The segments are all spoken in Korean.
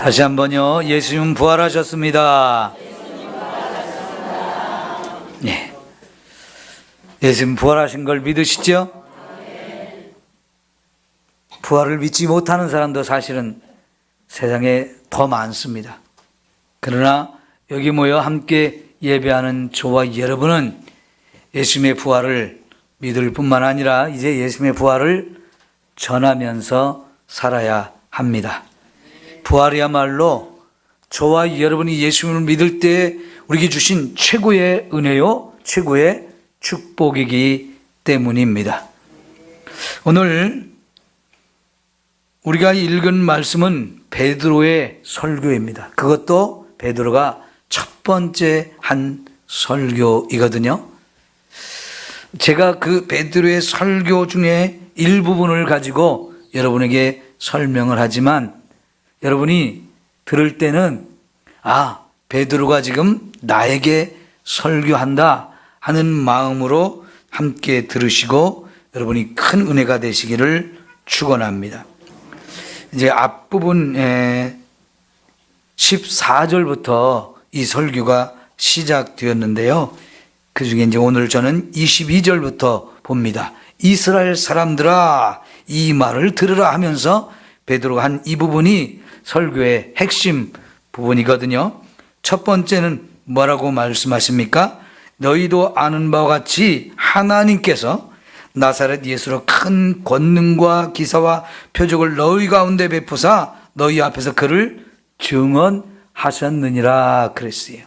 다시 한번요. 예수님 부활하셨습니다. 예. 예수님 부활하신 걸 믿으시죠? 부활을 믿지 못하는 사람도 사실은 세상에 더 많습니다. 그러나 여기 모여 함께 예배하는 저와 여러분은 예수님의 부활을 믿을 뿐만 아니라 이제 예수님의 부활을 전하면서 살아야 합니다. 부활이야말로 저와 여러분이 예수님을 믿을 때 우리에게 주신 최고의 은혜요, 최고의 축복이기 때문입니다. 오늘 우리가 읽은 말씀은 베드로의 설교입니다. 그것도 베드로가 첫 번째 한 설교이거든요. 제가 그 베드로의 설교 중에 일부분을 가지고 여러분에게 설명을 하지만 여러분이 들을 때는 아, 베드로가 지금 나에게 설교한다 하는 마음으로 함께 들으시고 여러분이 큰 은혜가 되시기를 축원합니다. 이제 앞부분 14절부터 이 설교가 시작되었는데요. 그 중에 이제 오늘 저는 22절부터 봅니다. 이스라엘 사람들아 이 말을 들으라 하면서 베드로가 한 이 부분이 설교의 핵심 부분이거든요. 첫 번째는 뭐라고 말씀하십니까? 너희도 아는 바와 같이 하나님께서 나사렛 예수로 큰 권능과 기사와 표적을 너희 가운데 베푸사 너희 앞에서 그를 증언하셨느니라 그랬어요.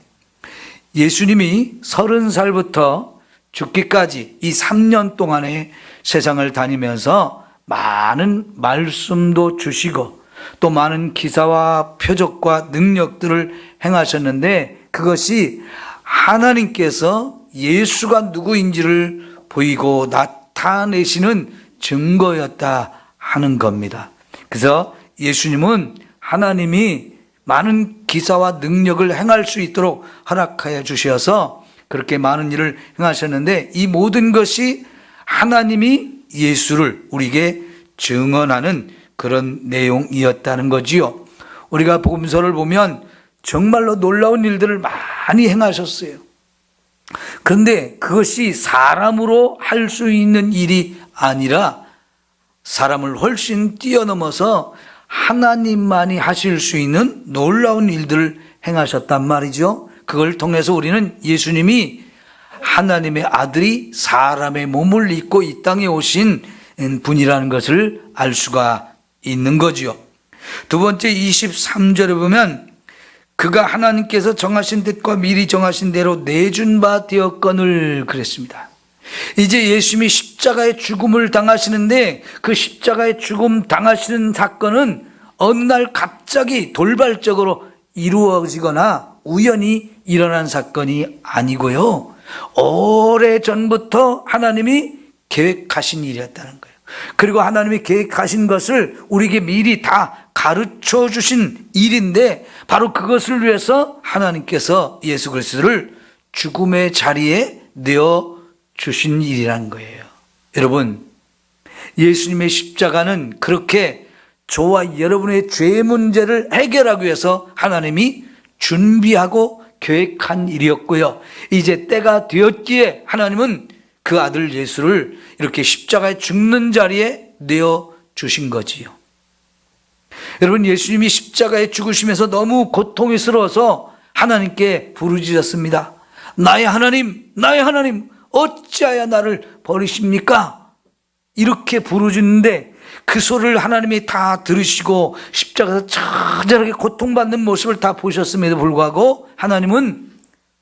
예수님이 서른 살부터 죽기까지 이 3년 동안에 세상을 다니면서 많은 말씀도 주시고 또 많은 기사와 표적과 능력들을 행하셨는데 그것이 하나님께서 예수가 누구인지를 보이고 나타내시는 증거였다 하는 겁니다. 그래서 예수님은 하나님이 많은 기사와 능력을 행할 수 있도록 허락하여 주셔서 그렇게 많은 일을 행하셨는데 이 모든 것이 하나님이 예수를 우리에게 증언하는 그런 내용이었다는 거지요. 우리가 복음서를 보면 정말로 놀라운 일들을 많이 행하셨어요. 그런데 그것이 사람으로 할 수 있는 일이 아니라 사람을 훨씬 뛰어넘어서 하나님만이 하실 수 있는 놀라운 일들을 행하셨단 말이죠. 그걸 통해서 우리는 예수님이 하나님의 아들이 사람의 몸을 입고 이 땅에 오신 분이라는 것을 알 수가 있는 거지요. 두 번째 23절에 보면 그가 하나님께서 정하신 뜻과 미리 정하신 대로 내준 바 되었건을 그랬습니다. 이제 예수님이 십자가의 죽음을 당하시는데 그 십자가의 죽음 당하시는 사건은 어느 날 갑자기 돌발적으로 이루어지거나 우연히 일어난 사건이 아니고요. 오래 전부터 하나님이 계획하신 일이었다는 거예요. 그리고 하나님이 계획하신 것을 우리에게 미리 다 가르쳐 주신 일인데 바로 그것을 위해서 하나님께서 예수 그리스도를 죽음의 자리에 내어 주신 일이란 거예요. 여러분, 예수님의 십자가는 그렇게 저와 여러분의 죄 문제를 해결하기 위해서 하나님이 준비하고 계획한 일이었고요. 이제 때가 되었기에 하나님은 그 아들 예수를 이렇게 십자가에 죽는 자리에 내어 주신 거지요. 여러분, 예수님이 십자가에 죽으시면서 너무 고통스러워서 하나님께 부르짖었습니다. 나의 하나님, 나의 하나님, 어찌하여 나를 버리십니까? 이렇게 부르짖는데 그 소리를 하나님이 다 들으시고 십자가에서 처절하게 고통받는 모습을 다 보셨음에도 불구하고 하나님은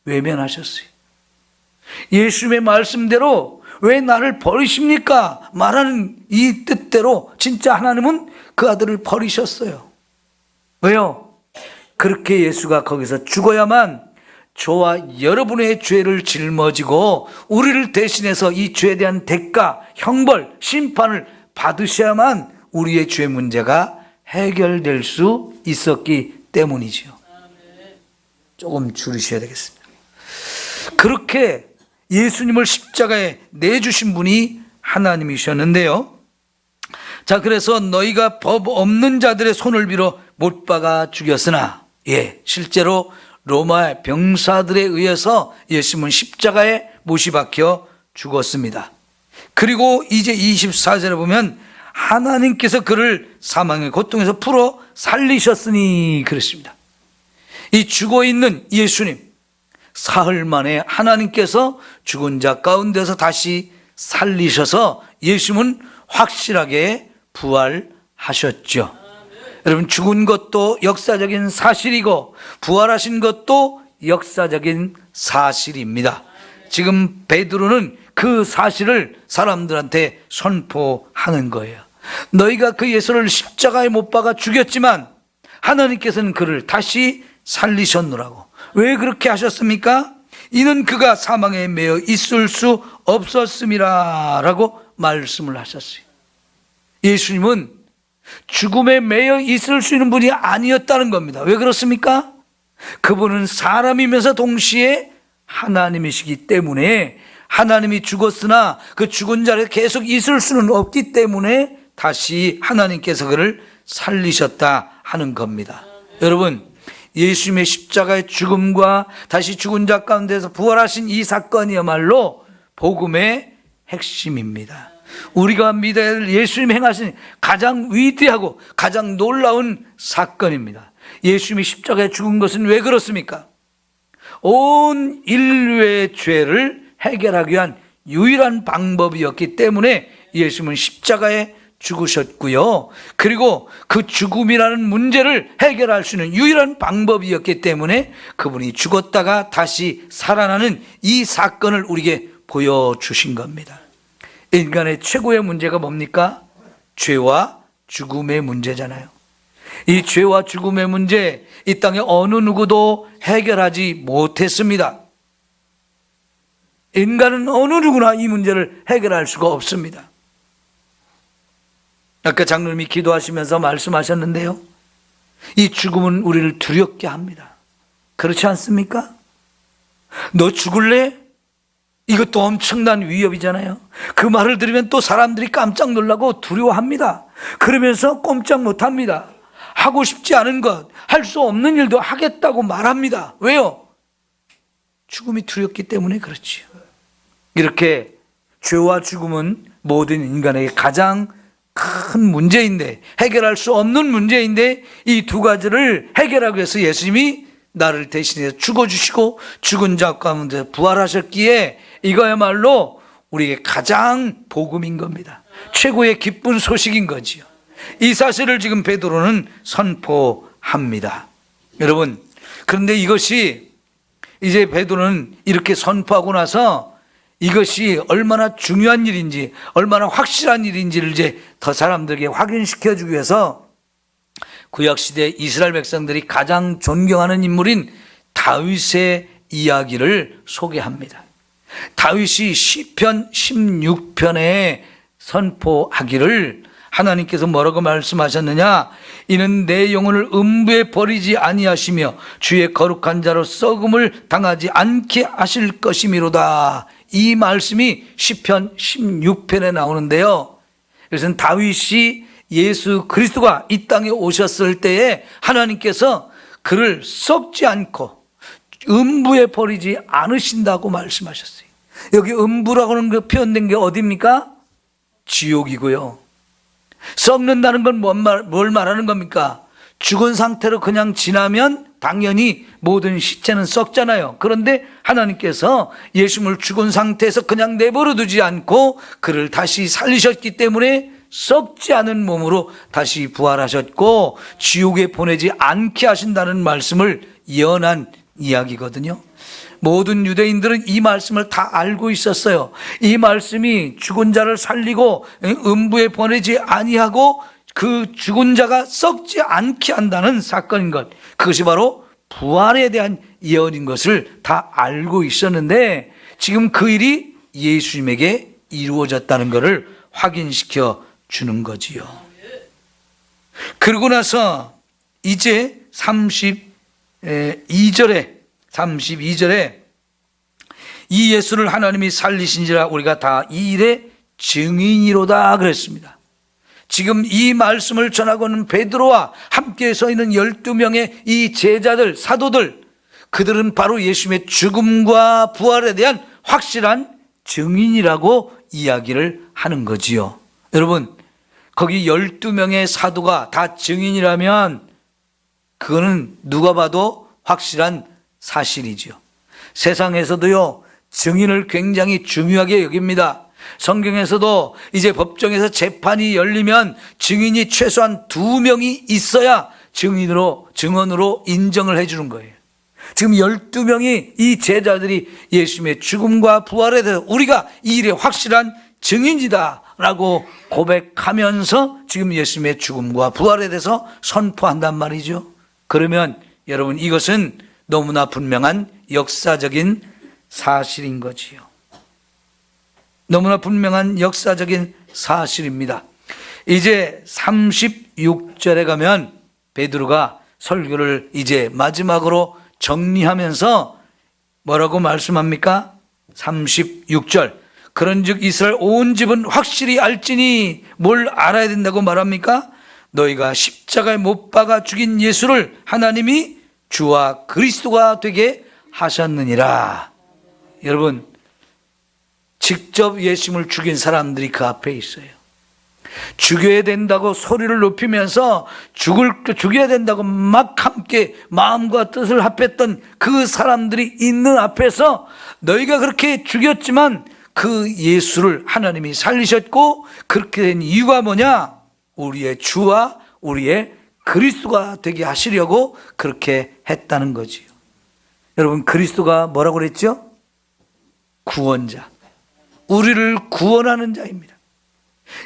외면하셨어요. 예수님의 말씀대로 왜 나를 버리십니까? 말하는 이 뜻대로 진짜 하나님은 그 아들을 버리셨어요. 왜요? 그렇게 예수가 거기서 죽어야만 저와 여러분의 죄를 짊어지고 우리를 대신해서 이 죄에 대한 대가, 형벌, 심판을 받으셔야만 우리의 죄 문제가 해결될 수 있었기 때문이죠. 조금 줄이셔야 되겠습니다. 그렇게 예수님을 십자가에 내주신 분이 하나님이셨는데요. 자, 그래서 너희가 법 없는 자들의 손을 빌어 못 박아 죽였으나, 예, 실제로 로마 병사들에 의해서 예수님은 십자가에 못이 박혀 죽었습니다. 그리고 이제 24절에 보면 하나님께서 그를 사망의 고통에서 풀어 살리셨으니 그랬습니다. 이 죽어 있는 예수님, 사흘 만에 하나님께서 죽은 자 가운데서 다시 살리셔서 예수님은 확실하게 부활하셨죠. 여러분, 죽은 것도 역사적인 사실이고, 부활하신 것도 역사적인 사실입니다. 지금 베드로는 그 사실을 사람들한테 선포하는 거예요. 너희가 그 예수를 십자가에 못 박아 죽였지만 하나님께서는 그를 다시 살리셨노라고. 왜 그렇게 하셨습니까? 이는 그가 사망에 매여 있을 수 없었음이라라고 말씀을 하셨어요. 예수님은 죽음에 매여 있을 수 있는 분이 아니었다는 겁니다. 왜 그렇습니까? 그분은 사람이면서 동시에 하나님이시기 때문에 하나님이 죽었으나 그 죽은 자리에 계속 있을 수는 없기 때문에 다시 하나님께서 그를 살리셨다 하는 겁니다. 여러분, 예수님의 십자가의 죽음과 다시 죽은 자 가운데서 부활하신 이 사건이야말로 복음의 핵심입니다. 우리가 믿어야 할 예수님이 행하신 가장 위대하고 가장 놀라운 사건입니다. 예수님이 십자가에 죽은 것은 왜 그렇습니까? 온 인류의 죄를 해결하기 위한 유일한 방법이었기 때문에 예수님은 십자가에 죽으셨고요. 그리고 그 죽음이라는 문제를 해결할 수 있는 유일한 방법이었기 때문에 그분이 죽었다가 다시 살아나는 이 사건을 우리에게 보여주신 겁니다. 인간의 최고의 문제가 뭡니까? 죄와 죽음의 문제잖아요. 이 죄와 죽음의 문제, 이 땅에 어느 누구도 해결하지 못했습니다. 인간은 어느 누구나 이 문제를 해결할 수가 없습니다. 아까 장로님이 기도하시면서 말씀하셨는데요. 이 죽음은 우리를 두렵게 합니다. 그렇지 않습니까? 너 죽을래? 이것도 엄청난 위협이잖아요. 그 말을 들으면 또 사람들이 깜짝 놀라고 두려워합니다. 그러면서 꼼짝 못 합니다. 하고 싶지 않은 것, 할 수 없는 일도 하겠다고 말합니다. 왜요? 죽음이 두렵기 때문에 그렇지요. 이렇게 죄와 죽음은 모든 인간에게 가장 큰 문제인데 해결할 수 없는 문제인데 이 두 가지를 해결하기 위해서 예수님이 나를 대신해서 죽어주시고 죽은 자 가운데 부활하셨기에 이거야말로 우리에게 가장 복음인 겁니다. 최고의 기쁜 소식인 거지요. 이 사실을 지금 베드로는 선포합니다. 여러분, 그런데 이것이 이제 베드로는 이렇게 선포하고 나서 이것이 얼마나 중요한 일인지, 얼마나 확실한 일인지를 이제 더 사람들에게 확인시켜 주기 위해서 구약시대 이스라엘 백성들이 가장 존경하는 인물인 다윗의 이야기를 소개합니다. 다윗이 시편 16편에 선포하기를 하나님께서 뭐라고 말씀하셨느냐? 이는 내 영혼을 음부에 버리지 아니하시며 주의 거룩한 자로 썩음을 당하지 않게 하실 것이미로다. 이 말씀이 시편 16편에 나오는데요. 그것은 다윗이 예수 그리스도가 이 땅에 오셨을 때에 하나님께서 그를 썩지 않고 음부에 버리지 않으신다고 말씀하셨어요. 여기 음부라고 하는 그 표현된 게 어디입니까? 지옥이고요. 썩는다는 건 뭘 말하는 겁니까? 죽은 상태로 그냥 지나면 당연히 모든 시체는 썩잖아요. 그런데 하나님께서 예수님을 죽은 상태에서 그냥 내버려 두지 않고 그를 다시 살리셨기 때문에 썩지 않은 몸으로 다시 부활하셨고 지옥에 보내지 않게 하신다는 말씀을 예언한 이야기거든요. 모든 유대인들은 이 말씀을 다 알고 있었어요. 이 말씀이 죽은 자를 살리고 음부에 보내지 아니하고 그 죽은 자가 썩지 않게 한다는 사건인 것. 그것이 바로 부활에 대한 예언인 것을 다 알고 있었는데 지금 그 일이 예수님에게 이루어졌다는 것을 확인시켜 주는 거지요. 그러고 나서 이제 32절에 32절에 이 예수를 하나님이 살리신지라 우리가 다 이 일의 증인이로다 그랬습니다. 지금 이 말씀을 전하고 있는 베드로와 함께 서 있는 12명의 이 제자들, 사도들, 그들은 바로 예수님의 죽음과 부활에 대한 확실한 증인이라고 이야기를 하는 거지요. 여러분, 거기 12명의 사도가 다 증인이라면 그거는 누가 봐도 확실한 사실이지요. 세상에서도요, 증인을 굉장히 중요하게 여깁니다. 성경에서도 이제 법정에서 재판이 열리면 증인이 최소한 두 명이 있어야 증인으로, 증언으로 인정을 해 주는 거예요. 지금 12명이 이 제자들이 예수님의 죽음과 부활에 대해서 우리가 이 일의 확실한 증인이다 라고 고백하면서 지금 예수님의 죽음과 부활에 대해서 선포한단 말이죠. 그러면 여러분 이것은 너무나 분명한 역사적인 사실인 거지요. 너무나 분명한 역사적인 사실입니다. 이제 36절에 가면 베드로가 설교를 이제 마지막으로 정리하면서 뭐라고 말씀합니까? 36절. 그런즉 이스라엘 온 집은 확실히 알지니 뭘 알아야 된다고 말합니까? 너희가 십자가에 못 박아 죽인 예수를 하나님이 주와 그리스도가 되게 하셨느니라. 여러분, 직접 예수님을 죽인 사람들이 그 앞에 있어요. 죽여야 된다고 소리를 높이면서 죽을 죽여야 된다고 막 함께 마음과 뜻을 합했던 그 사람들이 있는 앞에서 너희가 그렇게 죽였지만 그 예수를 하나님이 살리셨고 그렇게 된 이유가 뭐냐? 우리의 주와 우리의 그리스도가 되게 하시려고 그렇게 했다는 거지요. 여러분 그리스도가 뭐라고 그랬죠? 구원자. 우리를 구원하는 자입니다.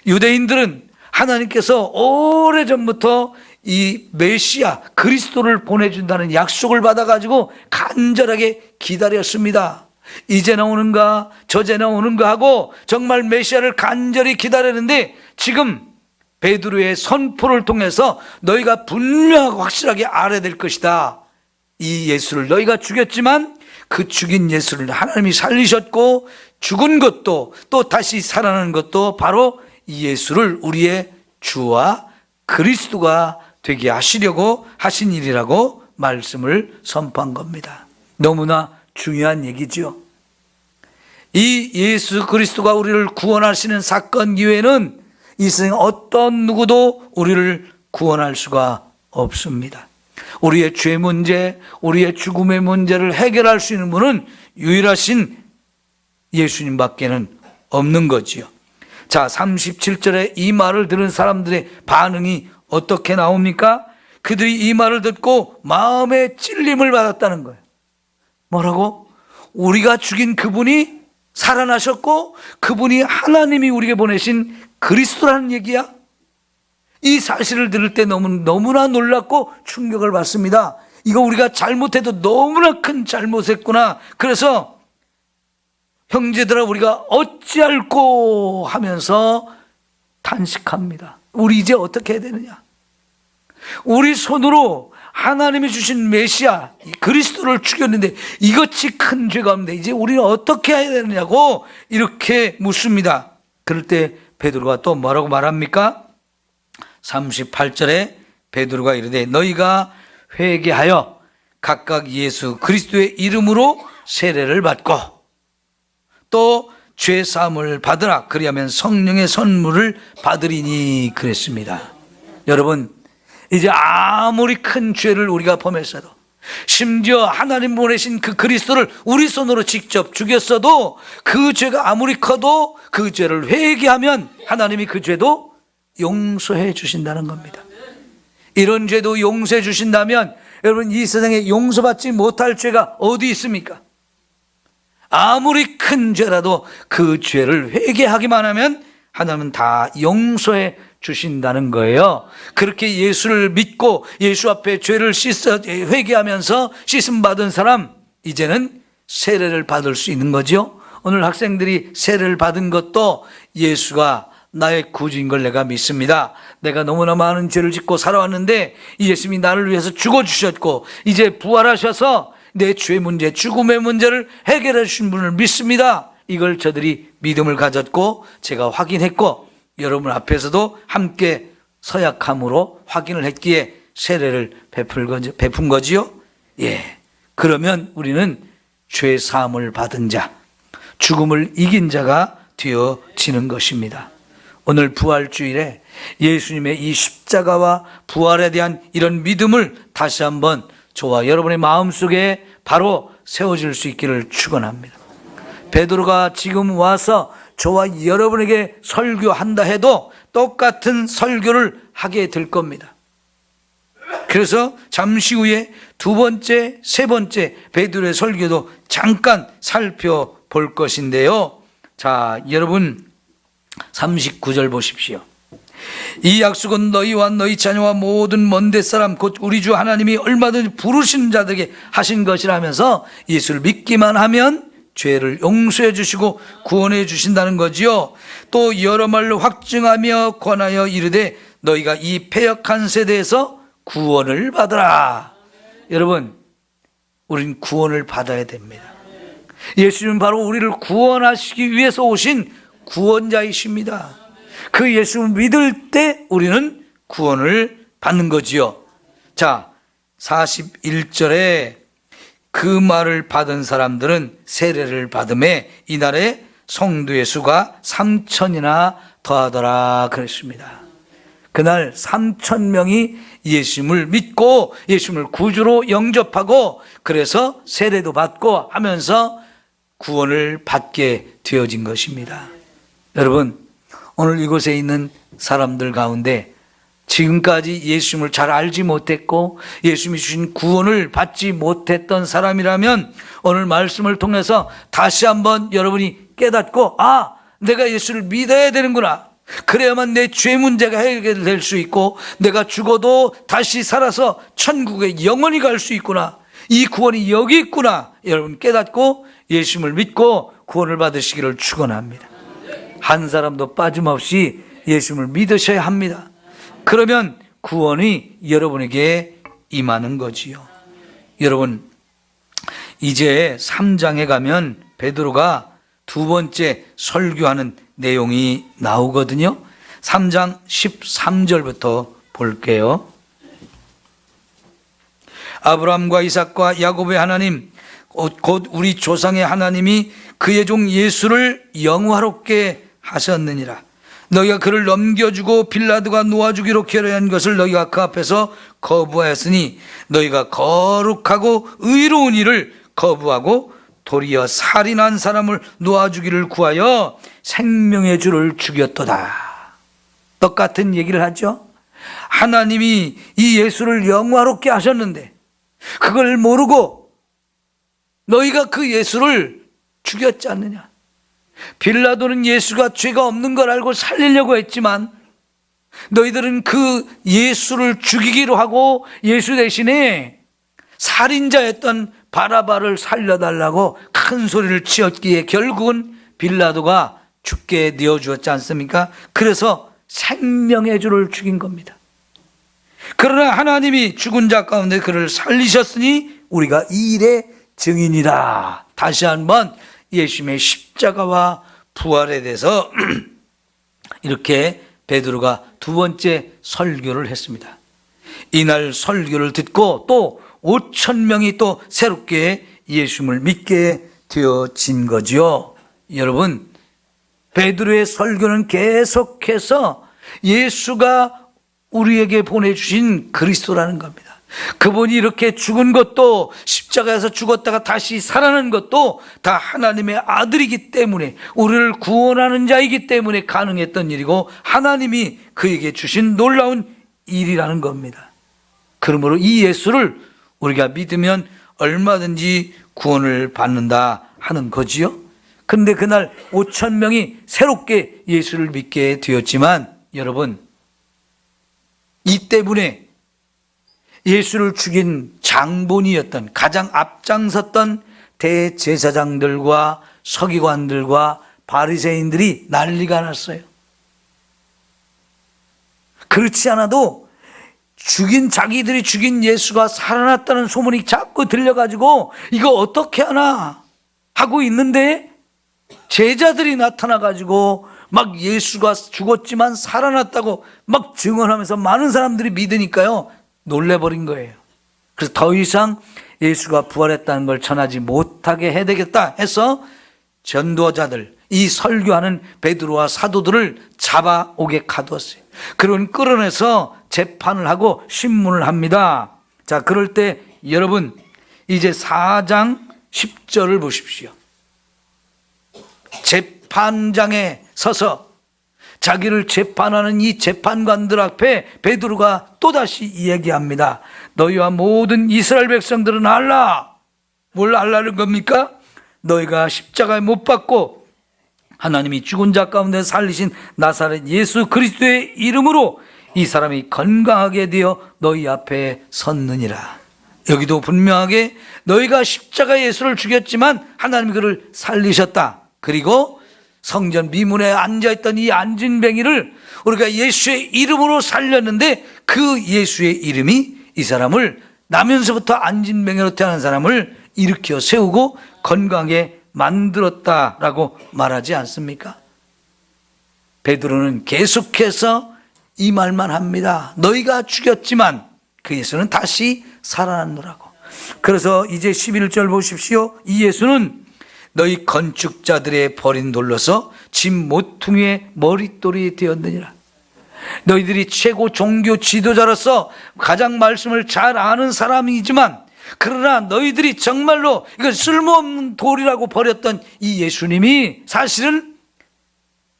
유대인들은 하나님께서 오래전부터 이 메시아 그리스도를 보내준다는 약속을 받아가지고 간절하게 기다렸습니다. 이제 나오는가 저제 나오는가 하고 정말 메시아를 간절히 기다렸는데 지금 베드로의 선포를 통해서 너희가 분명하고 확실하게 알아야 될 것이다. 이 예수를 너희가 죽였지만 그 죽인 예수를 하나님이 살리셨고 죽은 것도 또 다시 살아나는 것도 바로 이 예수를 우리의 주와 그리스도가 되게 하시려고 하신 일이라고 말씀을 선포한 겁니다. 너무나 중요한 얘기죠. 이 예수 그리스도가 우리를 구원하시는 사건 이외에는 이 세상 어떤 누구도 우리를 구원할 수가 없습니다. 우리의 죄 문제, 우리의 죽음의 문제를 해결할 수 있는 분은 유일하신 예수님밖에는 없는 거지요. 자, 37절에 이 말을 들은 사람들의 반응이 어떻게 나옵니까? 그들이 이 말을 듣고 마음의 찔림을 받았다는 거예요. 뭐라고? 우리가 죽인 그분이 살아나셨고 그분이 하나님이 우리에게 보내신 그리스도라는 얘기야? 이 사실을 들을 때 너무, 너무나 놀랍고 충격을 받습니다. 이거 우리가 잘못해도 너무나 큰 잘못했구나. 그래서 형제들아 우리가 어찌할꼬 하면서 탄식합니다. 우리 이제 어떻게 해야 되느냐? 우리 손으로 하나님이 주신 메시아 그리스도를 죽였는데 이것이 큰 죄가 없는데 이제 우리는 어떻게 해야 되느냐고 이렇게 묻습니다. 그럴 때 베드로가 또 뭐라고 말합니까? 38절에 베드로가 이르되 너희가 회개하여 각각 예수 그리스도의 이름으로 세례를 받고 또 죄사함을 받으라 그리하면 성령의 선물을 받으리니 그랬습니다. 여러분 이제 아무리 큰 죄를 우리가 범했어도 심지어 하나님 보내신 그 그리스도를 우리 손으로 직접 죽였어도 그 죄가 아무리 커도 그 죄를 회개하면 하나님이 그 죄도 용서해 주신다는 겁니다. 이런 죄도 용서해 주신다면 여러분 이 세상에 용서받지 못할 죄가 어디 있습니까? 아무리 큰 죄라도 그 죄를 회개하기만 하면 하나님은 다 용서해 주신다는 거예요. 그렇게 예수를 믿고 예수 앞에 죄를 씻어 회개하면서 씻음 받은 사람 이제는 세례를 받을 수 있는 거죠. 오늘 학생들이 세례를 받은 것도 예수가 나의 구주인 걸 내가 믿습니다. 내가 너무나 많은 죄를 짓고 살아왔는데 이 예수님이 나를 위해서 죽어 주셨고 이제 부활하셔서 내죄 문제, 죽음의 문제를 해결해 주신 분을 믿습니다. 이걸 저들이 믿음을 가졌고 제가 확인했고 여러분 앞에서도 함께 서약함으로 확인을 했기에 세례를 베푼 거지요? 예. 그러면 우리는 죄 사함을 받은 자, 죽음을 이긴 자가 되어지는 것입니다. 오늘 부활 주일에 예수님의 이 십자가와 부활에 대한 이런 믿음을 다시 한번 저와 여러분의 마음속에 바로 세워질 수 있기를 축원합니다. 베드로가 지금 와서 저와 여러분에게 설교한다 해도 똑같은 설교를 하게 될 겁니다. 그래서 잠시 후에 두 번째, 세 번째 베드로의 설교도 잠깐 살펴볼 것인데요. 자, 여러분 39절 보십시오. 이 약속은 너희와 너희 자녀와 모든 먼데 사람 곧 우리 주 하나님이 얼마든지 부르신 자들에게 하신 것이라면서 예수를 믿기만 하면 죄를 용서해 주시고 구원해 주신다는 거지요. 또 여러 말로 확증하며 권하여 이르되 너희가 이 패역한 세대에서 구원을 받으라. 여러분, 우린 구원을 받아야 됩니다. 예수님은 바로 우리를 구원하시기 위해서 오신 구원자이십니다. 그 예수를 믿을 때 우리는 구원을 받는 거지요. 자, 41절에 그 말을 받은 사람들은 세례를 받음에 이날에 성도의 수가 3천이나 더하더라 그랬습니다. 그날 3천 명이 예수님을 믿고 예수님을 구주로 영접하고 그래서 세례도 받고 하면서 구원을 받게 되어진 것입니다. 여러분, 오늘 이곳에 있는 사람들 가운데 지금까지 예수님을 잘 알지 못했고 예수님이 주신 구원을 받지 못했던 사람이라면 오늘 말씀을 통해서 다시 한번 여러분이 깨닫고 아, 내가 예수를 믿어야 되는구나. 그래야만 내 죄 문제가 해결될 수 있고 내가 죽어도 다시 살아서 천국에 영원히 갈 수 있구나. 이 구원이 여기 있구나. 여러분 깨닫고 예수님을 믿고 구원을 받으시기를 축원합니다. 한 사람도 빠짐없이 예수님을 믿으셔야 합니다. 그러면 구원이 여러분에게 임하는 거지요. 여러분 이제 3장에 가면 베드로가 두 번째 설교하는 내용이 나오거든요. 3장 13절부터 볼게요. 아브라함과 이삭과 야곱의 하나님 곧 우리 조상의 하나님이 그의 종 예수를 영화롭게 하셨느니라. 너희가 그를 넘겨주고 빌라드가 놓아주기로 결의한 것을 너희가 그 앞에서 거부하였으니 너희가 거룩하고 의로운 일을 거부하고 도리어 살인한 사람을 놓아주기를 구하여 생명의 주를 죽였도다. 똑같은 얘기를 하죠. 하나님이 이 예수를 영화롭게 하셨는데 그걸 모르고 너희가 그 예수를 죽였지 않느냐. 빌라도는 예수가 죄가 없는 걸 알고 살리려고 했지만 너희들은 그 예수를 죽이기로 하고 예수 대신에 살인자였던 바라바를 살려달라고 큰 소리를 치었기에 결국은 빌라도가 죽게 내어 주었지 않습니까? 그래서 생명의 주를 죽인 겁니다. 그러나 하나님이 죽은 자 가운데 그를 살리셨으니 우리가 이 일의 증인이라. 다시 한번 예수님의 십 자가와 부활에 대해서 이렇게 베드로가 두 번째 설교를 했습니다. 이날 설교를 듣고 또 5천 명이 또 새롭게 예수님을 믿게 되어진 거지요. 여러분, 베드로의 설교는 계속해서 예수가 우리에게 보내주신 그리스도라는 겁니다. 그분이 이렇게 죽은 것도 십자가에서 죽었다가 다시 살아난 것도 다 하나님의 아들이기 때문에 우리를 구원하는 자이기 때문에 가능했던 일이고 하나님이 그에게 주신 놀라운 일이라는 겁니다. 그러므로 이 예수를 우리가 믿으면 얼마든지 구원을 받는다 하는 거지요. 근데 그날 5천 명이 새롭게 예수를 믿게 되었지만 여러분 이 때문에 예수를 죽인 장본이었던 가장 앞장섰던 대제사장들과 서기관들과 바리새인들이 난리가 났어요. 그렇지 않아도 죽인 자기들이 죽인 예수가 살아났다는 소문이 자꾸 들려가지고 이거 어떻게 하나 하고 있는데 제자들이 나타나 가지고 막 예수가 죽었지만 살아났다고 막 증언하면서 많은 사람들이 믿으니까요. 놀래버린 거예요. 그래서 더 이상 예수가 부활했다는 걸 전하지 못하게 해야 되겠다 해서 전도자들, 이 설교하는 베드로와 사도들을 잡아오게 가두었어요. 그런 끌어내서 재판을 하고 신문을 합니다. 자, 그럴 때 여러분 이제 4장 10절을 보십시오. 재판장에 서서 자기를 재판하는 이 재판관들 앞에 베드로가 또다시 이야기합니다. 너희와 모든 이스라엘 백성들은 알라. 뭘 알라는 겁니까? 너희가 십자가에 못 박고 하나님이 죽은 자 가운데 살리신 나사렛 예수 그리스도의 이름으로 이 사람이 건강하게 되어 너희 앞에 섰느니라. 여기도 분명하게 너희가 십자가 예수를 죽였지만 하나님이 그를 살리셨다. 그리고 성전 미문에 앉아있던 이 안진뱅이를 우리가 예수의 이름으로 살렸는데 그 예수의 이름이 이 사람을 나면서부터 안진뱅이로 태어난 사람을 일으켜 세우고 건강하게 만들었다라고 말하지 않습니까? 베드로는 계속해서 이 말만 합니다. 너희가 죽였지만 그 예수는 다시 살아났노라고. 그래서 이제 11절 보십시오. 이 예수는 너희 건축자들의 버린 돌로서 집 모퉁이의 머릿돌이 되었느니라. 너희들이 최고 종교 지도자로서 가장 말씀을 잘 아는 사람이지만 그러나 너희들이 정말로 이거 쓸모없는 돌이라고 버렸던 이 예수님이 사실은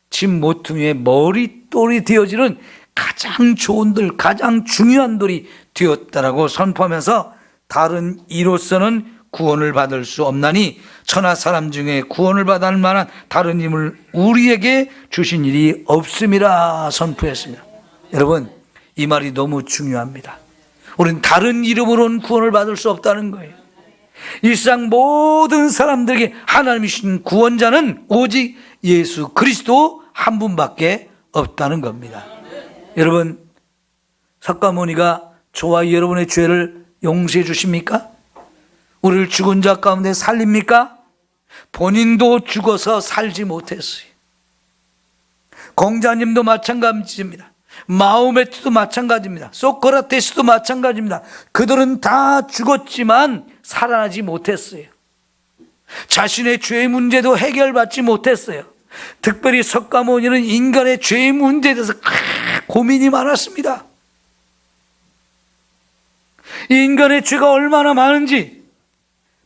집 모퉁이의 머릿돌이 되어지는 가장 좋은 돌, 가장 중요한 돌이 되었다라고 선포하면서 다른 이로서는 구원을 받을 수 없나니 천하 사람 중에 구원을 받을 만한 다른 힘을 우리에게 주신 일이 없음이라 선포했습니다. 여러분, 이 말이 너무 중요합니다. 우리는 다른 이름으로는 구원을 받을 수 없다는 거예요. 일상 모든 사람들에게 하나님이 신 구원자는 오직 예수 그리스도 한 분밖에 없다는 겁니다. 여러분, 석가모니가 저와 여러분의 죄를 용서해 주십니까? 우리를 죽은 자 가운데 살립니까? 본인도 죽어서 살지 못했어요. 공자님도 마찬가지입니다. 마오메트도 마찬가지입니다. 소크라테스도 마찬가지입니다. 그들은 다 죽었지만 살아나지 못했어요. 자신의 죄 문제도 해결받지 못했어요. 특별히 석가모니는 인간의 죄 문제에 대해서 고민이 많았습니다. 인간의 죄가 얼마나 많은지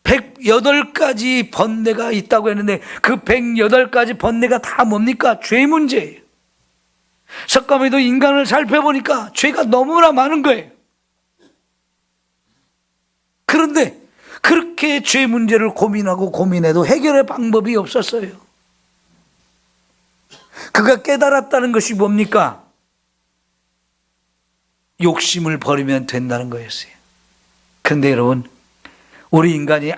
108가지 번뇌가 있다고 했는데 그 108가지 번뇌가 다 뭡니까? 죄 문제예요. 석가모니도 인간을 살펴보니까 죄가 너무나 많은 거예요. 그런데 그렇게 죄 문제를 고민하고 고민해도 해결의 방법이 없었어요. 그가 깨달았다는 것이 뭡니까? 욕심을 버리면 된다는 거였어요. 그런데 여러분, 우리 인간이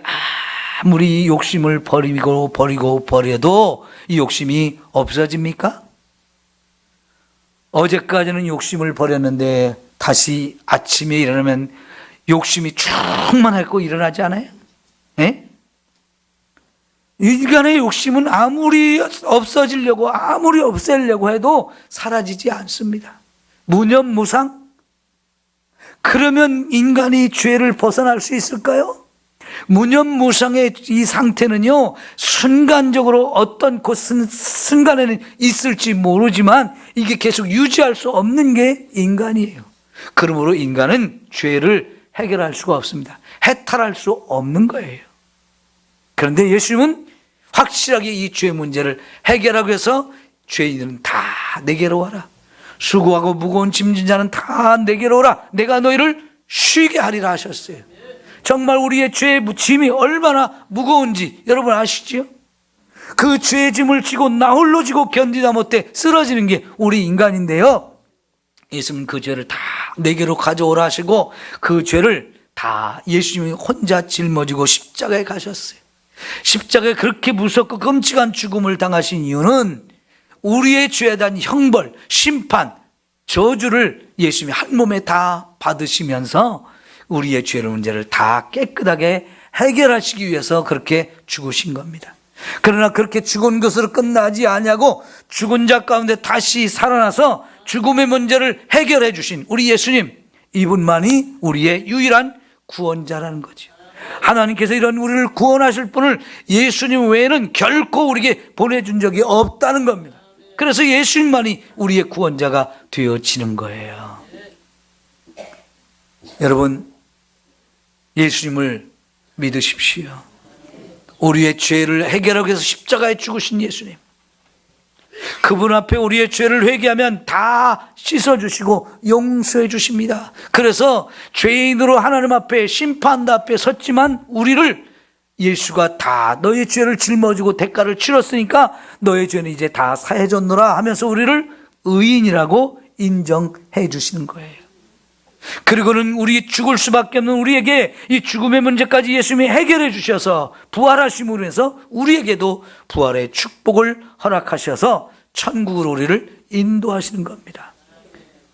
아무리 욕심을 버리고 버리고 버려도 이 욕심이 없어집니까? 어제까지는 욕심을 버렸는데 다시 아침에 일어나면 욕심이 충만하고 일어나지 않아요? 예? 인간의 욕심은 아무리 없어지려고 아무리 없애려고 해도 사라지지 않습니다. 무념무상? 그러면 인간이 죄를 벗어날 수 있을까요? 무념무상의 이 상태는요, 순간적으로 어떤 곳 순간에는 있을지 모르지만 이게 계속 유지할 수 없는 게 인간이에요. 그러므로 인간은 죄를 해결할 수가 없습니다. 해탈할 수 없는 거예요. 그런데 예수님은 확실하게 이 죄 문제를 해결하기 위해서 죄인은 다 내게로 와라. 수고하고 무거운 짐진 자는 다 내게로 오라. 내가 너희를 쉬게 하리라 하셨어요. 정말 우리의 죄의 짐이 얼마나 무거운지 여러분 아시죠? 그 죄의 짐을 지고 나 홀로 지고 견디다 못해 쓰러지는 게 우리 인간인데요. 예수님은 그 죄를 다 내게로 가져오라 하시고 그 죄를 다 예수님이 혼자 짊어지고 십자가에 가셨어요. 십자가에 그렇게 무섭고 끔찍한 죽음을 당하신 이유는 우리의 죄에 대한 형벌, 심판, 저주를 예수님이 한 몸에 다 받으시면서 우리의 죄의 문제를 다 깨끗하게 해결하시기 위해서 그렇게 죽으신 겁니다. 그러나 그렇게 죽은 것으로 끝나지 아니하고 죽은 자 가운데 다시 살아나서 죽음의 문제를 해결해 주신 우리 예수님 이분만이 우리의 유일한 구원자라는 거죠. 하나님께서 이런 우리를 구원하실 분을 예수님 외에는 결코 우리에게 보내준 적이 없다는 겁니다. 그래서 예수님만이 우리의 구원자가 되어지는 거예요. 여러분, 예수님을 믿으십시오. 우리의 죄를 해결하기 위해서 십자가에 죽으신 예수님. 그분 앞에 우리의 죄를 회개하면 다 씻어주시고 용서해 주십니다. 그래서 죄인으로 하나님 앞에 심판대 앞에 섰지만 우리를 예수가 다 너의 죄를 짊어지고 대가를 치렀으니까 너의 죄는 이제 다 사해졌노라 하면서 우리를 의인이라고 인정해 주시는 거예요. 그리고는 우리 죽을 수밖에 없는 우리에게 이 죽음의 문제까지 예수님이 해결해 주셔서 부활하심으로 해서 우리에게도 부활의 축복을 허락하셔서 천국으로 우리를 인도하시는 겁니다.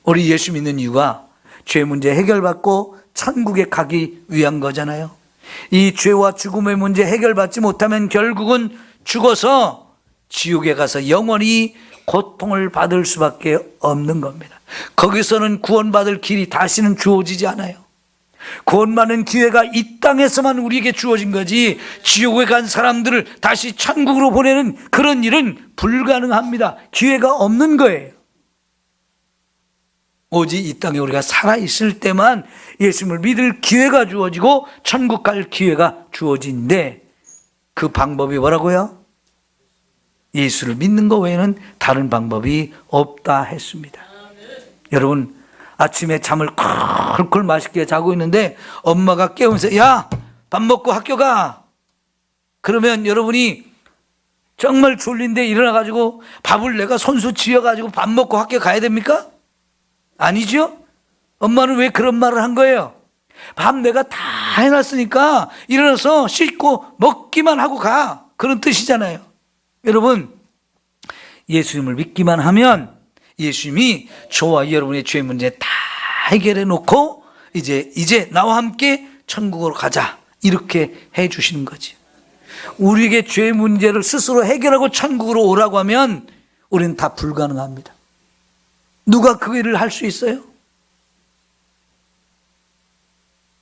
우리 예수 믿는 이유가 죄 문제 해결받고 천국에 가기 위한 거잖아요. 이 죄와 죽음의 문제 해결받지 못하면 결국은 죽어서 지옥에 가서 영원히 고통을 받을 수밖에 없는 겁니다. 거기서는 구원받을 길이 다시는 주어지지 않아요. 구원받는 기회가 이 땅에서만 우리에게 주어진 거지 지옥에 간 사람들을 다시 천국으로 보내는 그런 일은 불가능합니다. 기회가 없는 거예요. 오직 이 땅에 우리가 살아있을 때만 예수님을 믿을 기회가 주어지고 천국 갈 기회가 주어진데 그 방법이 뭐라고요? 예수를 믿는 것 외에는 다른 방법이 없다 했습니다. 여러분 아침에 잠을 콜콜 맛있게 자고 있는데 엄마가 깨우면서 야 밥 먹고 학교 가 그러면 여러분이 정말 졸린데 일어나 가지고 밥을 내가 손수 지어 가지고 밥 먹고 학교 가야 됩니까? 아니죠? 엄마는 왜 그런 말을 한 거예요? 밥 내가 다 해놨으니까 일어나서 씻고 먹기만 하고 가 그런 뜻이잖아요. 여러분 예수님을 믿기만 하면 예수님이 저와 여러분의 죄 문제 다 해결해 놓고 이제 이제 나와 함께 천국으로 가자 이렇게 해 주시는 거지. 우리에게 죄 문제를 스스로 해결하고 천국으로 오라고 하면 우리는 다 불가능합니다. 누가 그 일을 할 수 있어요?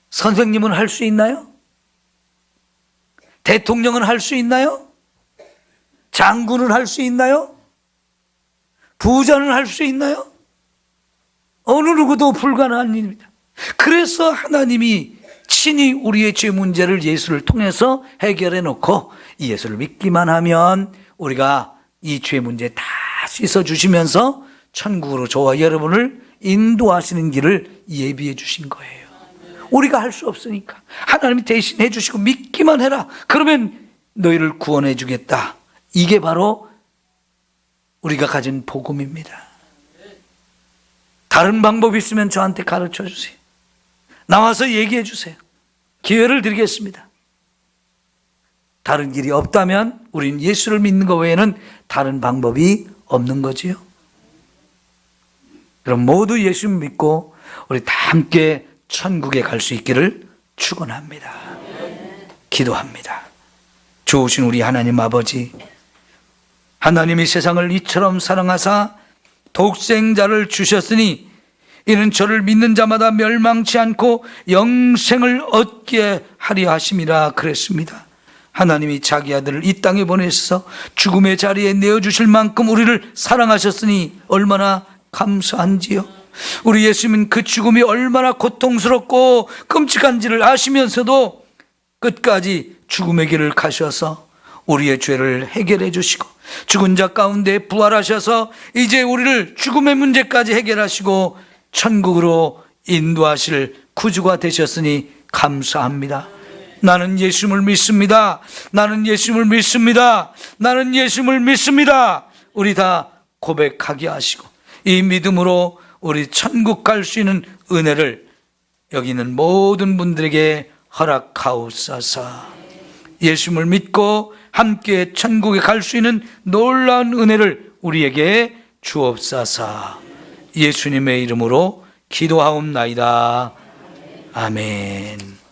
선생님은 할 수 있나요? 대통령은 할 수 있나요? 장군은 할수 있나요? 부자는 할 수 있나요? 어느 누구도 불가능한 일입니다. 그래서 하나님이 친히 우리의 죄 문제를 예수를 통해서 해결해 놓고 이 예수를 믿기만 하면 우리가 이 죄 문제 다 씻어 주시면서 천국으로 저와 여러분을 인도하시는 길을 예비해 주신 거예요. 우리가 할 수 없으니까 하나님이 대신 해 주시고 믿기만 해라. 그러면 너희를 구원해 주겠다. 이게 바로 우리가 가진 복음입니다. 다른 방법이 있으면 저한테 가르쳐 주세요. 나와서 얘기해 주세요. 기회를 드리겠습니다. 다른 길이 없다면 우린 예수를 믿는 것 외에는 다른 방법이 없는 거지요. 그럼 모두 예수 믿고 우리 다 함께 천국에 갈 수 있기를 축원합니다. 기도합니다. 좋으신 우리 하나님 아버지 하나님이 세상을 이처럼 사랑하사 독생자를 주셨으니 이는 저를 믿는 자마다 멸망치 않고 영생을 얻게 하려 하심이라 그랬습니다. 하나님이 자기 아들을 이 땅에 보내셔서 죽음의 자리에 내어 주실 만큼 우리를 사랑하셨으니 얼마나 감사한지요. 우리 예수님은 그 죽음이 얼마나 고통스럽고 끔찍한지를 아시면서도 끝까지 죽음의 길을 가셔서 우리의 죄를 해결해 주시고 죽은 자 가운데 부활하셔서 이제 우리를 죽음의 문제까지 해결하시고 천국으로 인도하실 구주가 되셨으니 감사합니다. 나는 예수님을 믿습니다. 나는 예수님을 믿습니다. 나는 예수님을 믿습니다. 우리 다 고백하게 하시고 이 믿음으로 우리 천국 갈 수 있는 은혜를 여기 있는 모든 분들에게 허락하옵소서. 예수님을 믿고 함께 천국에 갈 수 있는 놀라운 은혜를 우리에게 주옵소서. 예수님의 이름으로 기도하옵나이다. 아멘.